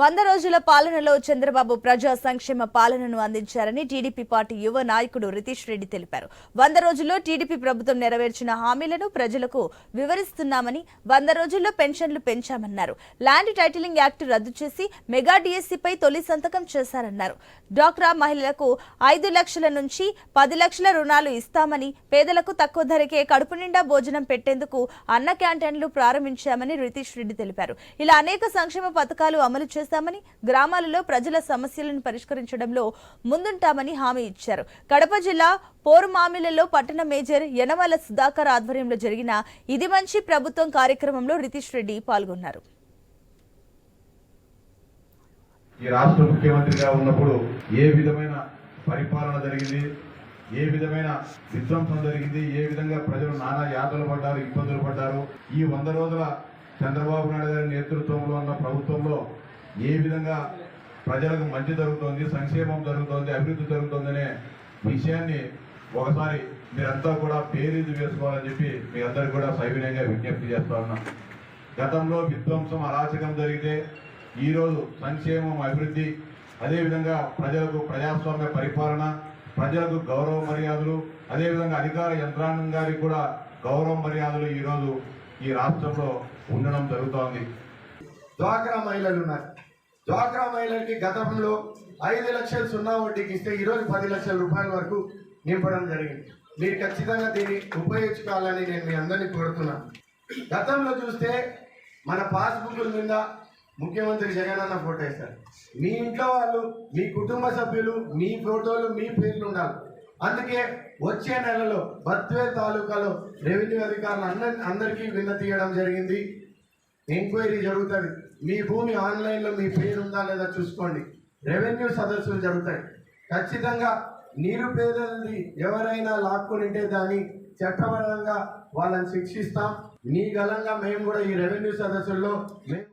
వంద రోజుల పాలనలో చంద్రబాబు ప్రజా సంక్షేమ పాలనను అందించారని టీడీపీ పార్టీ యువ నాయకుడు రితీష్ రెడ్డి తెలిపారు. వంద రోజుల్లో టీడీపీ ప్రభుత్వం నెరవేర్చిన హామీలను ప్రజలకు వివరిస్తున్నామని వంద రోజుల్లో పెన్షన్లు పెంచామన్నారు. ల్యాండ్ టైటిలింగ్ యాక్ట్ రద్దు చేసి మెగా డిఎస్సీపై తొలి సంతకం చేశారన్నారు. డ్వాక్రా మహిళలకు ఐదు లక్షల నుంచి పది లక్షల రుణాలు ఇస్తామని పేదలకు తక్కువ ధరకే కడుపు నిండా భోజనం పెట్టేందుకు అన్న క్యాంటీన్లు ప్రారంభించామని రితీష్ రెడ్డి తెలిపారు. ఇలా అనేక సంక్షేమ పథకాలు అమలు చేస్తామని గ్రామాలలో ప్రజల సమస్యలను పరిష్కరించడంలో ముందుంటామని హామీ ఇచ్చారు. కడప జిల్లా పోరుమామిలలో పట్టణ మేజర్ యనమల సుధాకర్ ఆధ్వర్యంలో జరిగిన ఇది మంచి ప్రభుత్వం కార్యక్రమంలో రితీష్ రెడ్డి పాల్గొన్నారు. ఈ రాష్ట్ర ముఖ్యమంత్రిగా ఉన్నప్పుడు ఏ విధమైన పరిపాలన జరిగింది? ఏ విధమైన విధ్వంసం జరిగింది? ఏ విధంగా ప్రజలు నానా యాతలు పడ్డారు ఇబ్బందులు పడ్డారు? ఈ వంద రోజుల చంద్రబాబు నాయుడు గారి నేతృత్వంలో ఉన్న ప్రభుత్వంలో ఏ విధంగా ప్రజలకు మంచి జరుగుతోంది సంక్షేమం జరుగుతోంది అభివృద్ధి జరుగుతోందనే విషయాన్ని ఒకసారి మీరంతా కూడా పేరీదు వేసుకోవాలని చెప్పి మీ అందరికి కూడా సవినయంగా విజ్ఞప్తి చేస్తా ఉన్నాం. గతంలో విధ్వంసం అరాచకం జరిగితే ఈరోజు సంక్షేమం అభివృద్ధి అదేవిధంగా ప్రజలకు ప్రజాస్వామ్య పరిపాలన ప్రజలకు గౌరవ మర్యాదలు అదేవిధంగా అధికార యంత్రాంగం గారికి కూడా గౌరవ మర్యాదలు ఈరోజు ఈ రాష్ట్రంలో ఉండడం జరుగుతోంది. డ్వాక్రా మహిళలు ఉన్నారు. డ్వాక్రా మహిళలకి గతంలో ఐదు లక్షలు సున్నా వడ్డీకి ఇస్తే ఈరోజు పది లక్షల రూపాయల వరకు నింపడం జరిగింది. మీరు ఖచ్చితంగా దీన్ని ఉపయోగించుకోవాలని నేను మీ అందరినీ కోరుతున్నాను గతంలో చూస్తే మన పాస్బుక్ల మీద ముఖ్యమంత్రి జగన్ అన్న ఫోటో వేస్తారు మీ ఇంట్లో వాళ్ళు మీ కుటుంబ సభ్యులు మీ ఫోటోలు మీ పేర్లు ఉండాలి. అందుకే వచ్చే నెలలో బత్వే తాలూకాలో రెవెన్యూ అధికారులు అందరి అందరికీ విన్న తీయడం జరిగింది. ఎంక్వైరీ జరుగుతుంది. మీ భూమి ఆన్లైన్లో మీ పేరు ఉందా లేదా చూసుకోండి. రెవెన్యూ సదస్సులు జరుగుతాయి. ఖచ్చితంగా నిరుపేదలది ఎవరైనా లాక్కొని ఉంటే దాన్ని చట్టపరంగా వాళ్ళని శిక్షిస్తాం. నీ గలంగా మేము కూడా ఈ రెవెన్యూ సదస్సుల్లో మేము